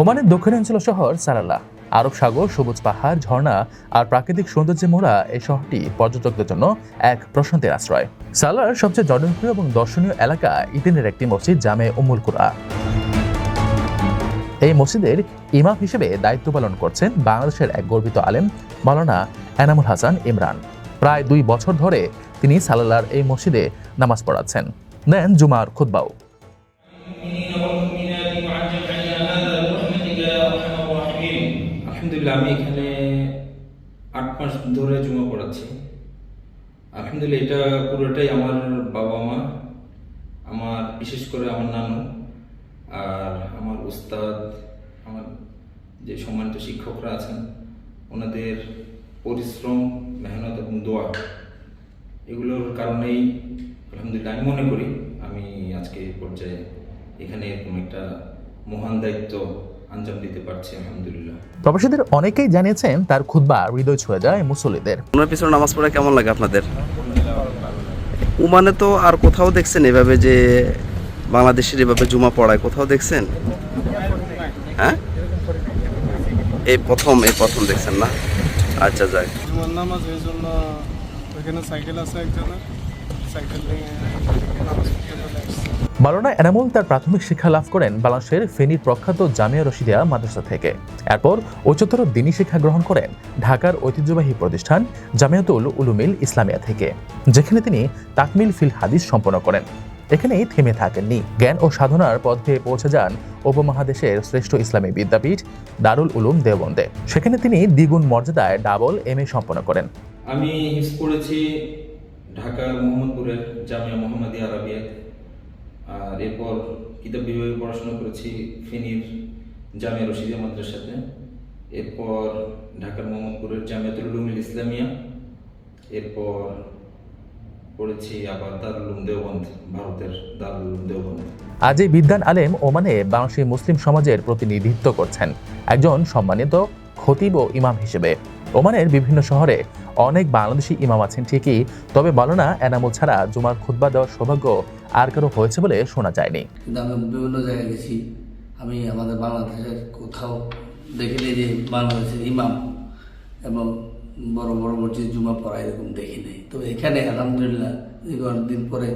ওমানের দক্ষিণাঞ্চল শহর সারালা। আরব সাগর, সবুজ পাহাড়, ঝর্ণা আর প্রাকৃতিক সৌন্দর্যে মোড়া এই শহরটি পর্যটকদের জন্য এক প্রশান্তির আশ্রয়। সালার সবচেয়ে জনপ্রিয় এবং দর্শনীয় এলাকা ইতিনের একটি মসজিদ জামে উমুল কুরা এই মসজিদের ইমাম হিসেবে দায়িত্ব পালন করছেন বাংলাদেশের এক গর্বিত আলেম, মাওলানা এনামুল হাসান ইমরান। প্রায় দুই বছর ধরে তিনি সালালার এই মসজিদে নামাজ পড়াচ্ছেন। দেন জুমার খুতবাও। আলহামদুলিল্লাহ, আমি এখানে আট মাস ধরে জুমা পড়াচ্ছি। আলহামদুলিল্লাহ, এটা পুরোটাই আমার বাবা মা, আমার বিশেষ করে আমার নানু আর আমার উস্তাদ, আমার যে সম্মানিত শিক্ষকরা আছেন, ওনাদের পরিশ্রম, মেহনত এবং দোয়া এগুলোর কারণেই আলহামদুলিল্লাহ আমি মনে করি আমি আজকে পর্যায়ে এখানে এরকম একটা মহান দায়িত্ব আঞ্জাম দিতে পারছি আলহামদুলিল্লাহ। প্রবাসীদের অনেকেই জানিয়েছেন তার খুতবা হৃদয় ছুঁয়ে যায় মুসল্লিদের। ওনার পিছনে নামাজ পড়া কেমন লাগে আপনাদের? উমানে তো আর কোথাও দেখছেন এভাবে যে বাংলাদেশের এভাবে জুমা পড়ায় কোথাও দেখছেন? হ্যাঁ? এই প্রথম এই প্রথম দেখছেন না? আচ্ছা যাক। জুমার নামাজ এই জন্য ওইখানে সাইকেল আছে একজনের। সাইকেল নিয়ে নামাজ মাওলানা এনামুল তার প্রাথমিক শিক্ষা লাভ করেন বাংলাদেশের ফেনীর প্রখ্যাত জামিয়া রশিদিয়া মাদ্রাসা থেকে। এরপর উচ্চতর দিনী শিক্ষা গ্রহণ করেন ঢাকার ঐতিহ্যবাহী প্রতিষ্ঠান জামিয়াতুল উলুমিল ইসলামিয়া থেকে, যেখানে তিনি তাকমিল ফিল হাদিস সম্পন্ন করেন। এখানেই থেমে থাকেননি। জ্ঞান ও সাধনার পথ পেয়ে পৌঁছে যান উপমহাদেশের শ্রেষ্ঠ ইসলামী বিদ্যাপীঠ দারুল উলুম দেওবন্দে, সেখানে তিনি দ্বিগুণ মর্যাদায় ডাবল এম এ সম্পন্ন করেন। আমি পড়েছি ঢাকার মোহাম্মদপুরের জামিয়া মোহাম্মদী আরাবিয়া আর এরপর কিতাব বিভাগে পড়াশোনা করেছি ফেনীর জামিয়া রশিদিয়া মাদ্রাসাতে। এরপর ঢাকার মোহাম্মদপুরের জামিয়াতুল উলুমিল ইসলামিয়া। এরপর পড়েছি আবার দারুল উলুম দেওবন্দ, ভারতের দারুল দেওবন্দ। আজ এই বিদ্যান আলেম ওমানে বাংলাদেশি মুসলিম সমাজের প্রতিনিধিত্ব করছেন। একজন সম্মানিত খতিব ও ইমাম হিসেবে। ওমানের বিভিন্ন শহরে অনেক বাংলাদেশি ইমাম আছেন ঠিকই, তবে বলনা এনামুল ছাড়া জুমার খুতবা দেওয়ার সৌভাগ্য আর কারও হয়েছে বলে শোনা যায়নি। কিন্তু আমি বিভিন্ন জায়গায় গেছি, আমি আমাদের বাংলাদেশের কোথাও দেখিনি যে বাংলাদেশের ইমাম এবং বড় বড় মসজিদ জুমা পড়া এরকম দেখি নাই। তো এখানে আলহামদুলিল্লাহ দিন পরে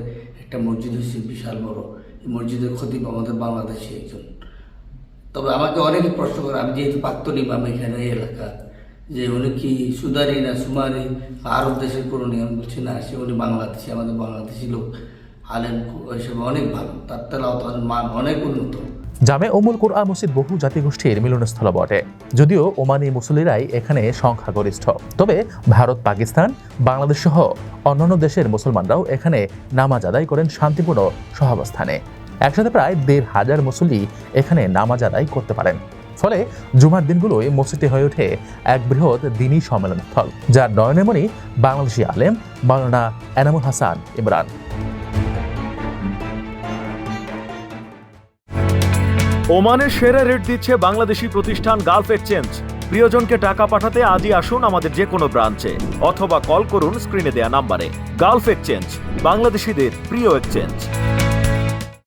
একটা মসজিদ হচ্ছে বিশাল বড়। এই মসজিদের খতিব আমাদের বাংলাদেশি একজন। তবে আমাকে অনেকে প্রশ্ন করে, আমি যেহেতু প্রাক্তন ইমাম এখানে এই এলাকা যে উনি কি সুদারি না সুমারি? আরব দেশের কোনো নিয়ম বলছি না। সে উনি বাংলাদেশি, আমাদের বাংলাদেশি লোক। আলেম হিসেবে অনেক ভালো। তার তেলাওয়াত মান অনেক উন্নত। জামে উমুল কোরআ মসজিদ বহু জাতিগোষ্ঠীর মিলনস্থল বটে। যদিও ওমানি মুসলিরাই এখানে সংখ্যাগরিষ্ঠ। তবে ভারত, পাকিস্তান, বাংলাদেশ সহ অন্যান্য দেশের মুসলমানরাও এখানে নামাজ আদায় করেন শান্তিপূর্ণ সহাবস্থানে। একসাথে প্রায় দেড় হাজার মুসল্লি এখানে নামাজ আদায় করতে পারেন। ফলে জুমার দিনগুলোই মসজিদে হয়ে ওঠে এক বৃহৎ দিনী সম্মেলনস্থল যার নয়নেমণি বাংলাদেশি আলেম মাওলানা এনামুল হাসান ইমরান। ওমানের সেরা রেট দিচ্ছে বাংলাদেশি প্রতিষ্ঠান গালফ এক্সচেঞ্জ। প্রিয়জনকে টাকা পাঠাতে আজই আসুন আমাদের যে কোনো ব্রাঞ্চে, অথবা কল করুন স্ক্রিনে দেয়া নাম্বারে। গালফ এক্সচেঞ্জ, বাংলাদেশিদের প্রিয় এক্সচেঞ্জ।